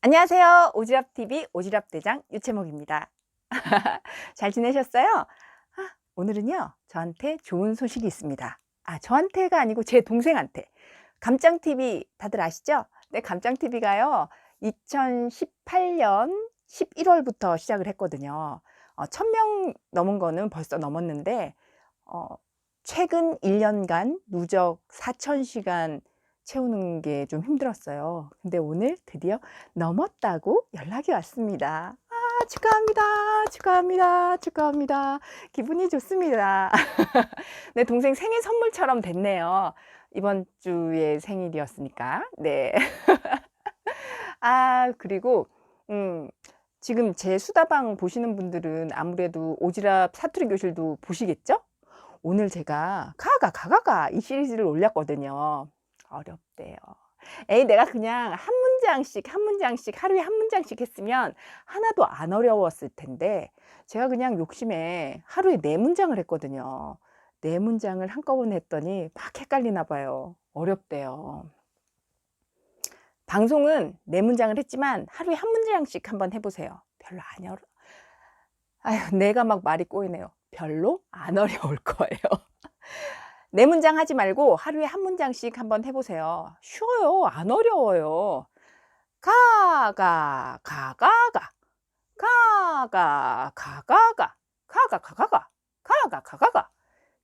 안녕하세요. 오지랖TV 오지랖대장 유채목입니다. 잘 지내셨어요? 아, 오늘은요, 저한테 좋은 소식이 있습니다. 아, 저한테가 아니고 제 동생한테. 감짱TV 다들 아시죠? 네, 감짱TV가요, 2018년 11월부터 시작을 했거든요. 어, 1000명 넘은 거는 벌써 넘었는데, 어, 최근 1년간 누적 4000시간 채우는 게 좀 힘들었어요. 근데 오늘 드디어 넘었다고 연락이 왔습니다. 아, 축하합니다. 축하합니다. 축하합니다. 기분이 좋습니다. 내 동생 생일 선물처럼 됐네요. 이번 주에 생일이었으니까. 네. 아, 그리고, 음, 지금 제 수다방 보시는 분들은 아무래도 오지랖 사투리 교실도 보시겠죠? 오늘 제가 가가 가가가 이 시리즈를 올렸거든요. 어렵대요. 에이, 내가 그냥 한 문장씩, 한 문장씩, 하루에 한 문장씩 했으면 하나도 안 어려웠을 텐데, 제가 그냥 욕심에 하루에 네 문장을 했거든요. 네 문장을 한꺼번에 했더니 막 헷갈리나 봐요. 어렵대요. 방송은 네 문장을 했지만 하루에 한 문장씩 한번 해보세요. 별로 안 어려. 아휴, 내가 막 말이 꼬이네요. 별로 안 어려울 거예요. 네 문장 하지 말고 하루에 한 문장씩 한번 해보세요. 쉬워요. 안 어려워요. 가가 가가가 가가 가가가 가가 가가가 가가 가가가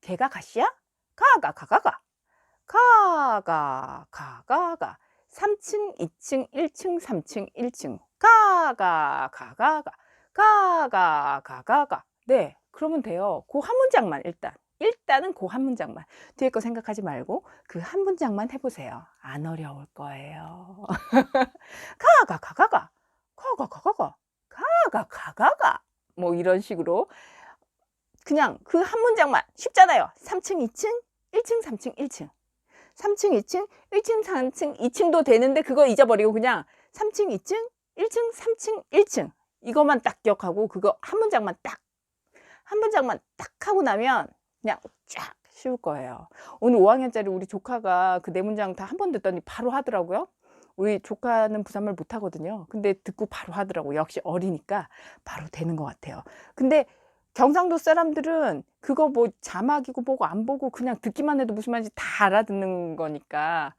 개가 가시야? 가가 가가가 가가 가가가 3층, 2층, 1층, 3층, 1층 가가 가가가 가가 가가가 네 그러면 돼요. 그 한 문장만 일단 일단은 그 한 문장만 뒤에 거 생각하지 말고 그 한 문장만 해보세요. 안 어려울 거예요. 가가 가가가 가가 가가가 가가 가가가 뭐 이런 식으로 그냥 그 한 문장만 쉽잖아요. 3층, 2층, 1층, 3층, 1층. 3층, 2층, 1층, 3층, 2층도 되는데 그거 잊어버리고 그냥 3층, 2층, 1층, 3층, 1층. 이것만 딱 기억하고 그거 한 문장만 딱, 한 문장만 딱 하고 나면 그냥 쫙 쉬울 거예요. 오늘 5학년짜리 우리 조카가 그 네 문장 다 한 번 듣더니 바로 하더라고요. 우리 조카는 부산말 못하거든요. 근데 듣고 바로 하더라고. 역시 어리니까 바로 되는 것 같아요. 근데 경상도 사람들은 그거 뭐 자막이고 보고 안 보고 그냥 듣기만 해도 무슨 말인지 다 알아듣는 거니까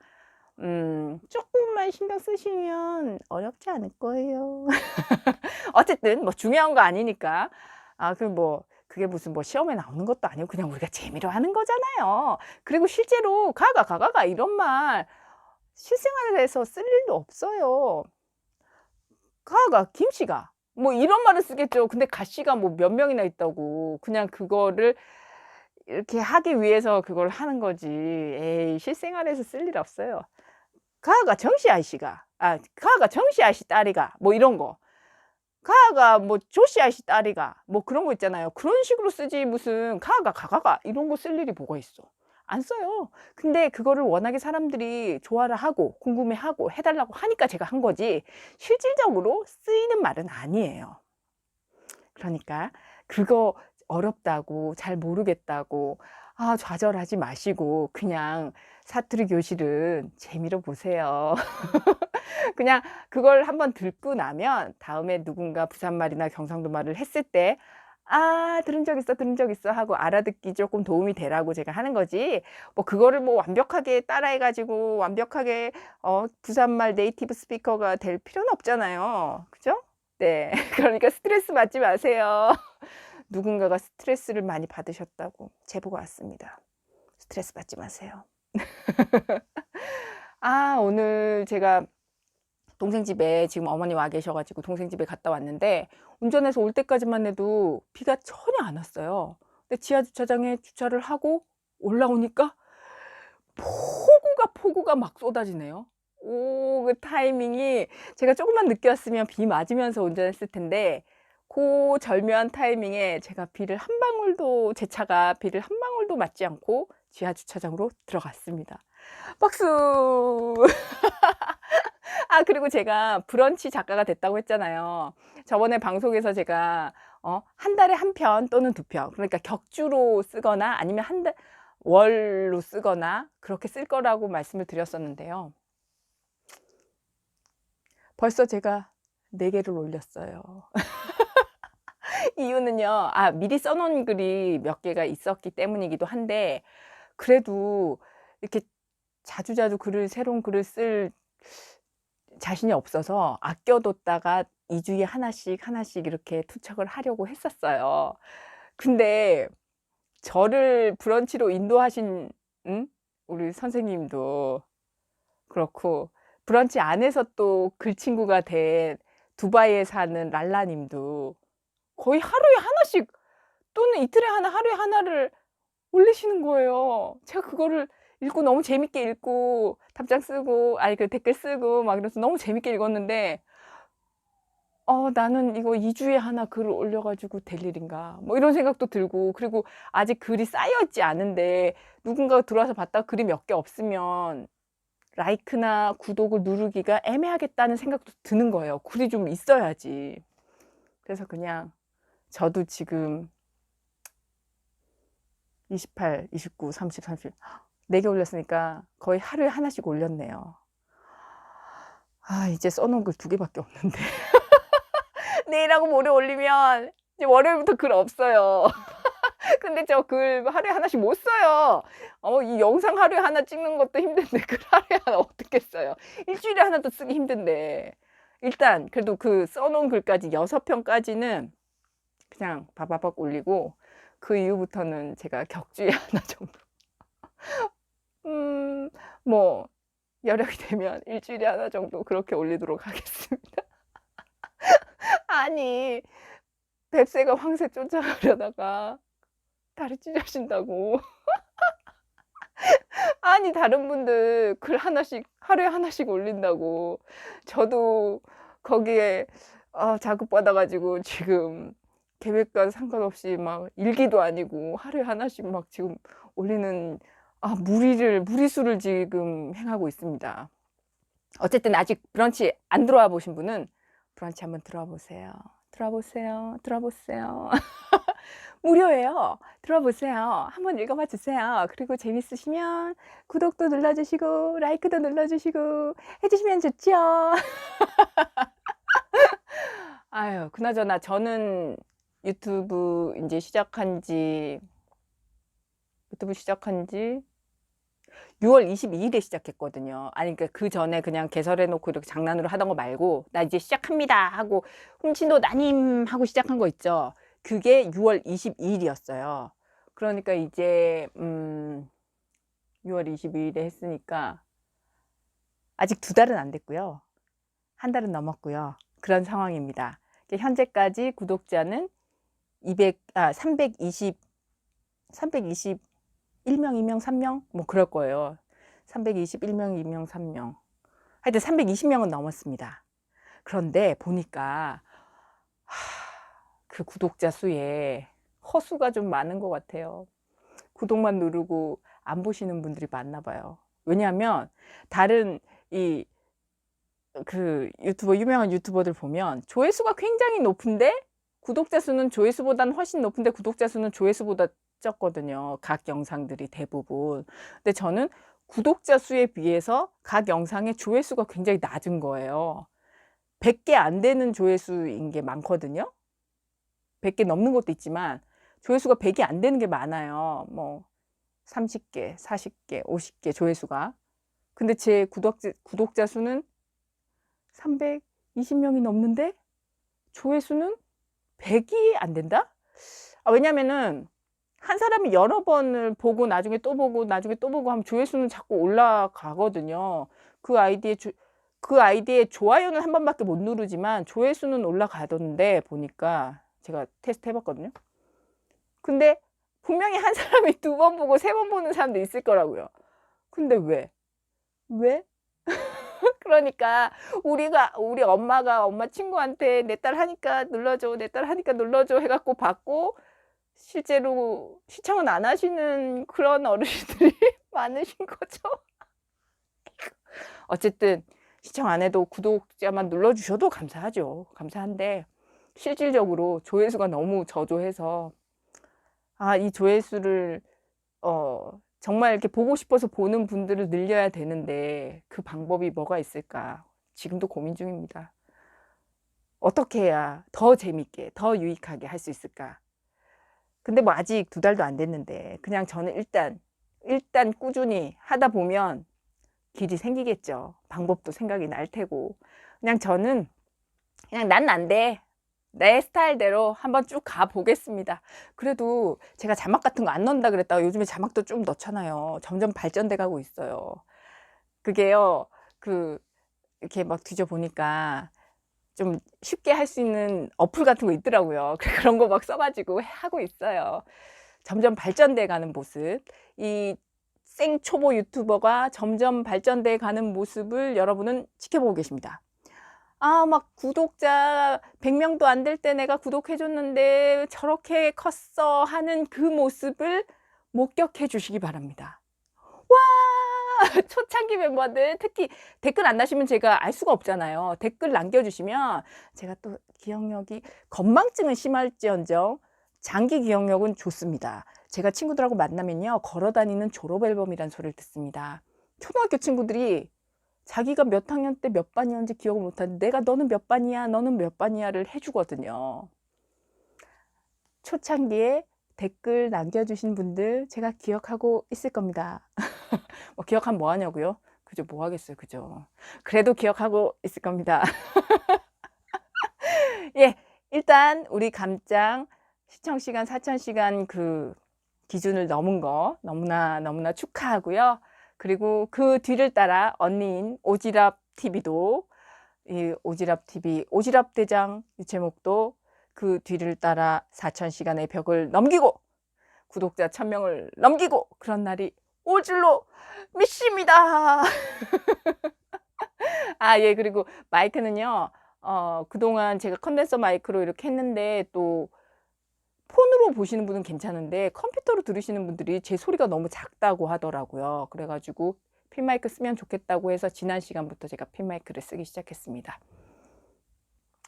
음, 조금만 신경 쓰시면 어렵지 않을 거예요. 어쨌든 뭐 중요한 거 아니니까. 아, 그뭐 그게 무슨 뭐 시험에 나오는 것도 아니고 그냥 우리가 재미로 하는 거잖아요. 그리고 실제로 가가 가가가 이런 말 실생활에서 쓸 일도 없어요. 가가 김씨가 뭐 이런 말을 쓰겠죠. 근데 가씨가 뭐 몇 명이나 있다고 그냥 그거를 이렇게 하기 위해서 그걸 하는 거지. 에이 실생활에서 쓸 일 없어요. 가가 정씨 아씨가 아 가가 정씨 아씨 딸이가 뭐 이런 거. 가가 뭐 조씨 아씨 딸이가 뭐 그런 거 있잖아요. 그런 식으로 쓰지 무슨 가가 가가가 이런 거 쓸 일이 뭐가 있어. 안 써요. 근데 그거를 워낙에 사람들이 좋아를 하고 궁금해하고 해달라고 하니까 제가 한 거지 실질적으로 쓰이는 말은 아니에요. 그러니까 그거 어렵다고 잘 모르겠다고 아 좌절하지 마시고 그냥 사투리 교실은 재미로 보세요. 그냥 그걸 한번 듣고 나면 다음에 누군가 부산말이나 경상도 말을 했을 때 아, 들은 적 있어, 들은 적 있어 하고 알아듣기 조금 도움이 되라고 제가 하는 거지. 뭐 그거를 뭐 완벽하게 따라해 가지고 완벽하게 어 부산말 네이티브 스피커가 될 필요는 없잖아요. 그죠? 네. 그러니까 스트레스 받지 마세요. 누군가가 스트레스를 많이 받으셨다고 제보가 왔습니다. 스트레스 받지 마세요. 아, 오늘 제가 동생 집에 지금 어머니 와 계셔가지고 동생 집에 갔다 왔는데 운전해서 올 때까지만 해도 비가 전혀 안 왔어요. 근데 지하 주차장에 주차를 하고 올라오니까 폭우가 폭우가 막 쏟아지네요. 오, 그 타이밍이 제가 조금만 늦게 왔으면 비 맞으면서 운전했을 텐데 그 절묘한 타이밍에 제가 비를 한 방울도 제 차가 비를 한 방울도 맞지 않고 지하 주차장으로 들어갔습니다. 박수! 아, 그리고 제가 브런치 작가가 됐다고 했잖아요. 저번에 방송에서 제가 어, 한 달에 한 편 또는 두 편, 그러니까 격주로 쓰거나 아니면 한 달, 월로 쓰거나 그렇게 쓸 거라고 말씀을 드렸었는데요. 벌써 제가 4개를 올렸어요. 이유는요. 아 미리 써 놓은 글이 몇 개가 있었기 때문이기도 한데 그래도 이렇게 자주자주 글을 새로운 글을 쓸 자신이 없어서 아껴 뒀다가 2 주에 하나씩 하나씩 이렇게 투척을 하려고 했었어요. 근데 저를 브런치로 인도하신 음? 우리 선생님도 그렇고 브런치 안에서 또 글친구가 된 두바이에 사는 랄라 님도 거의 하루에 하나씩 또는 이틀에 하나 하루에 하나를 올리시는 거예요. 제가 그거를 읽고 너무 재밌게 읽고 답장 쓰고 아니 그 댓글 쓰고 막 이래서 너무 재밌게 읽었는데 어 나는 이거 2 주에 하나 글을 올려 가지고 될 일인가 뭐 이런 생각도 들고 그리고 아직 글이 쌓여 있지 않은데 누군가가 들어와서 봤다가 글이 몇 개 없으면 라이크나 구독을 누르기가 애매하겠다는 생각도 드는 거예요. 글이 좀 있어야지. 그래서 그냥 저도 지금 28, 29, 30, 30 4개 올렸으니까 거의 하루에 하나씩 올렸네요. 아 이제 써 놓은 글2 개밖에 없는데 내일하고 모레 올리면 이제 월요일부터 글 없어요. 근데 저 글 하루에 하나씩 못 써요. 어 이 영상 하루에 하나 찍는 것도 힘든데 글 하루에 하나 어떻게 써요. 1 주일에 하나도 쓰기 힘든데. 일단 그래도 그 써 놓은 글까지 6 편까지는 그냥 바바박 올리고 그 이후부터는 제가 격주에 하나 정도 음 뭐 여력이 되면 1 주일에 하나 정도 그렇게 올리도록 하겠습니다. 아니 뱁새가 황새 쫓아가려다가 다리 찢어진다고. 아니 다른 분들 글 하나씩 하루에 하나씩 올린다고. 저도 거기에 아 자극 받아 가지고 지금 계획과 상관없이 막 일기도 아니고 하루에 하나씩 막 지금 올리는 아 무리를 무리수를 지금 행하고 있습니다. 어쨌든 아직 브런치 안 들어와 보신 분은 브런치 한번 들어와 보세요. 들어와 보세요. 들어와 보세요. 무료예요. 들어와 보세요. 한번 읽어 봐 주세요. 그리고 재밌으시면 구독도 눌러 주시고 라이크도 눌러 주시고 해 주시면 좋죠. 아유, 그나저나 저는 유튜브 인제 시작한 지 유튜브 시작한 지 6월 22일에 시작했거든요. 아니 그러니까 그 전에 그냥 개설해 놓고 이렇게 장난으로 하던 거 말고 '나 이제 시작합니다.' 하고 훔친도 나님 하고 시작한 거 있죠. 그게 6월 22일이었어요. 그러니까 이제 음 6월 22일에 했으니까 아직 2 달은 안 됐고요. 1 달은 넘었고요. 그런 상황입니다. 현재까지 구독자는 200 아 320 321명, 2명, 3명 뭐 그럴 거예요. 321명, 2명, 3명. 하여튼 320명은 넘었습니다. 그런데 보니까 하, 그 구독자 수에 허수가 좀 많은 것 같아요. 구독만 누르고 안 보시는 분들이 많나 봐요. 왜냐하면 다른 이 그 유튜버 유명한 유튜버들 보면 조회수가 굉장히 높은데 구독자 수는 조회수보다는 훨씬 높은데 구독자 수는 조회수보다 적거든요. 각 영상들이 대부분. 근데 저는 구독자 수에 비해서 각 영상의 조회수가 굉장히 낮은 거예요. 100개 안 되는 조회수인 게 많거든요. 100개 넘는 것도 있지만 조회수가 100이 안 되는 게 많아요. 뭐 30개, 40개, 50개 조회수가. 근데 제 구독자, 구독자 수는 320명이 넘는데 조회수는 100이 안 된다? 아, 왜냐면은 한 사람이 여러 번을 보고 나중에 또 보고 나중에 또 보고 하면 조회수는 자꾸 올라가거든요. 그 아이디에 조, 그 아이디에 좋아요는 한 번밖에 못 누르지만 조회수는 올라가던데 보니까 제가 테스트 해봤거든요. 근데 분명히 한 사람이 두 번 보고 세 번 보는 사람도 있을 거라고요. 근데 왜? 왜? 그러니까 우리가 우리 엄마가 엄마 친구한테 내 딸 하니까 눌러줘 내 딸 하니까 눌러줘 해갖고 받고 실제로 시청은 안 하시는 그런 어르신들이 많으신 거죠. 어쨌든 시청 안 해도 구독자만 눌러주셔도 감사하죠. 감사한데 실질적으로 조회수가 너무 저조해서 아, 이 조회수를 어, 정말 이렇게 보고 싶어서 보는 분들을 늘려야 되는데 그 방법이 뭐가 있을까? 지금도 고민 중입니다. 어떻게 해야 더 재밌게, 더 유익하게 할 수 있을까? 근데 뭐 아직 두 달도 안 됐는데 그냥 저는 일단 일단 꾸준히 하다 보면 길이 생기겠죠. 방법도 생각이 날 테고. 그냥 저는 그냥 난 안 돼. 내 스타일대로 한번 쭉 가보겠습니다. 그래도 제가 자막 같은 거 안 넣는다 그랬다가 요즘에 자막도 좀 넣잖아요. 점점 발전돼 가고 있어요. 그게요, 그, 이렇게 막 뒤져보니까 좀 쉽게 할 수 있는 어플 같은 거 있더라고요. 그런 거 막 써가지고 하고 있어요. 점점 발전돼 가는 모습. 이 생초보 유튜버가 점점 발전돼 가는 모습을 여러분은 지켜보고 계십니다. 아, 막 구독자 100명도 안 될 때 내가 구독해줬는데 저렇게 컸어 하는 그 모습을 목격해 주시기 바랍니다. 와! 초창기 멤버들 특히 댓글 안 다시면 제가 알 수가 없잖아요. 댓글 남겨주시면 제가 또 기억력이 건망증은 심할지언정 장기 기억력은 좋습니다. 제가 친구들하고 만나면요. 걸어 다니는 졸업 앨범이란 소리를 듣습니다. 초등학교 친구들이 자기가 몇 학년 때 몇 반이었는지 기억을 못하는데 내가 너는 몇 반이야, 너는 몇 반이야를 해주거든요. 초창기에 댓글 남겨주신 분들 제가 기억하고 있을 겁니다. 뭐 기억하면 뭐 하냐고요? 그죠, 뭐 하겠어요, 그죠. 그래도 기억하고 있을 겁니다. 예, 일단 우리 감장 시청 시간 4,000시간 그 기준을 넘은 거 너무나 너무나 축하하고요. 그리고 그 뒤를 따라 언니인 오지랖 TV도 이 오지랖 TV 오지랖 대장 이 제목도 그 뒤를 따라 4,000시간의 벽을 넘기고 구독자 1,000명을 넘기고 그런 날이 올 줄로 믿습니다. 아, 예, 그리고 마이크는요, 어, 그동안 제가 컨덴서 마이크로 이렇게 했는데 또 폰으로 보시는 분은 괜찮은데 컴퓨터로 들으시는 분들이 제 소리가 너무 작다고 하더라고요. 그래가지고 핀마이크 쓰면 좋겠다고 해서 지난 시간부터 제가 핀마이크를 쓰기 시작했습니다.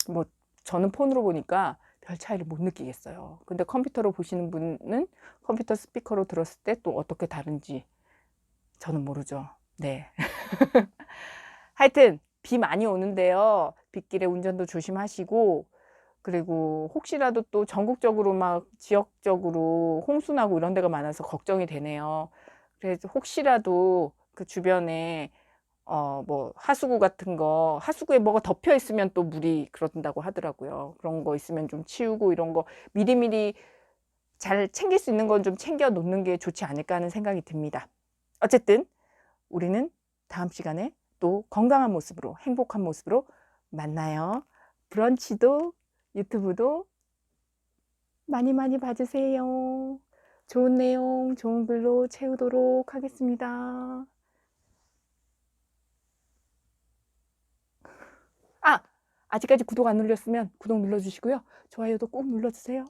뭐 저는 폰으로 보니까 별 차이를 못 느끼겠어요. 근데 컴퓨터로 보시는 분은 컴퓨터 스피커로 들었을 때 또 어떻게 다른지 저는 모르죠. 네. 하여튼 비 많이 오는데요. 빗길에 운전도 조심하시고 그리고 혹시라도 또 전국적으로 막 지역적으로 홍수나고 이런 데가 많아서 걱정이 되네요. 그래서 혹시라도 그 주변에 어 뭐 하수구 같은 거 하수구에 뭐가 덮여 있으면 또 물이 그런다고 하더라고요. 그런 거 있으면 좀 치우고 이런 거 미리미리 잘 챙길 수 있는 건 좀 챙겨 놓는 게 좋지 않을까 하는 생각이 듭니다. 어쨌든 우리는 다음 시간에 또 건강한 모습으로 행복한 모습으로 만나요. 브런치도 유튜브도 많이 많이 봐주세요. 좋은 내용, 좋은 글로 채우도록 하겠습니다. 아! 아직까지 구독 안 눌렀으면 구독 눌러주시고요. 좋아요도 꼭 눌러주세요.